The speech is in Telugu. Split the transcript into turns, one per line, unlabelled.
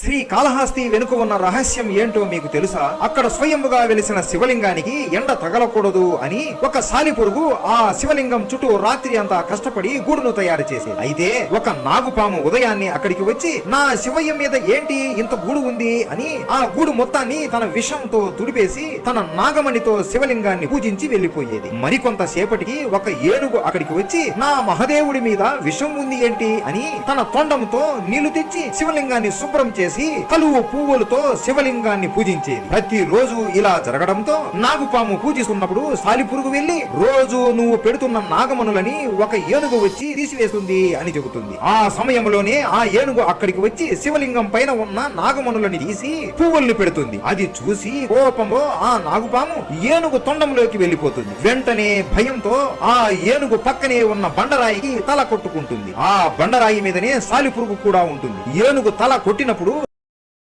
శ్రీ కాళహస్తి వెనుక ఉన్న రహస్యం ఏంటో మీకు తెలుసా? అక్కడ స్వయంగా వెలిసిన శివలింగానికి ఎండ తగలకూడదు అని ఒక సాలిపురుగు ఆ శివలింగం చుట్టూ రాత్రి అంతా కష్టపడి గూడును తయారు చేసేది. అయితే ఒక నాగుపాము ఉదయాన్నే అక్కడికి వచ్చి నా శివయ్య మీద ఏంటి ఇంత గూడు ఉంది? అని ఆ గూడు మొత్తాన్ని తన విషంతో తుడిపేసి తన నాగమణితో శివలింగాన్ని పూజించి వెళ్ళిపోయేది మరికొంత సేపటికి ఒక ఏనుగు అక్కడికి వచ్చి నా మహదేవుడి మీద విషం ఉంది ఏంటి? అని తన తొండంతో నీళ్ళు తెచ్చి శివలింగాన్ని శుభ్రం చేసి చేసి కలువు పువ్వులతో శివలింగాన్ని పూజించేది. ప్రతి రోజు ఇలా జరగడంతో నాగుపాము పూజిస్తున్నప్పుడు సాలిపురుగు వెళ్ళి రోజు నువ్వు పెడుతున్న నాగమనులని ఒక ఏనుగు వచ్చి తీసివేస్తుంది అని చెబుతుంది. ఆ సమయంలోనే ఆ ఏనుగు అక్కడికి వచ్చి శివలింగం పైన ఉన్న నాగమనులని తీసి పువ్వుల్ని పెడుతుంది. అది చూసి కోపంలో ఆ నాగుపాము ఏనుగు తొండంలోకి వెళ్ళిపోతుంది వెంటనే భయంతో ఆ ఏనుగు పక్కనే ఉన్న బండరాయికి తల కొట్టుకుంటుంది. ఆ బండరాయి మీదనే సాలిపురుగు కూడా ఉంటుంది. ఏనుగు తల కొట్టినప్పుడు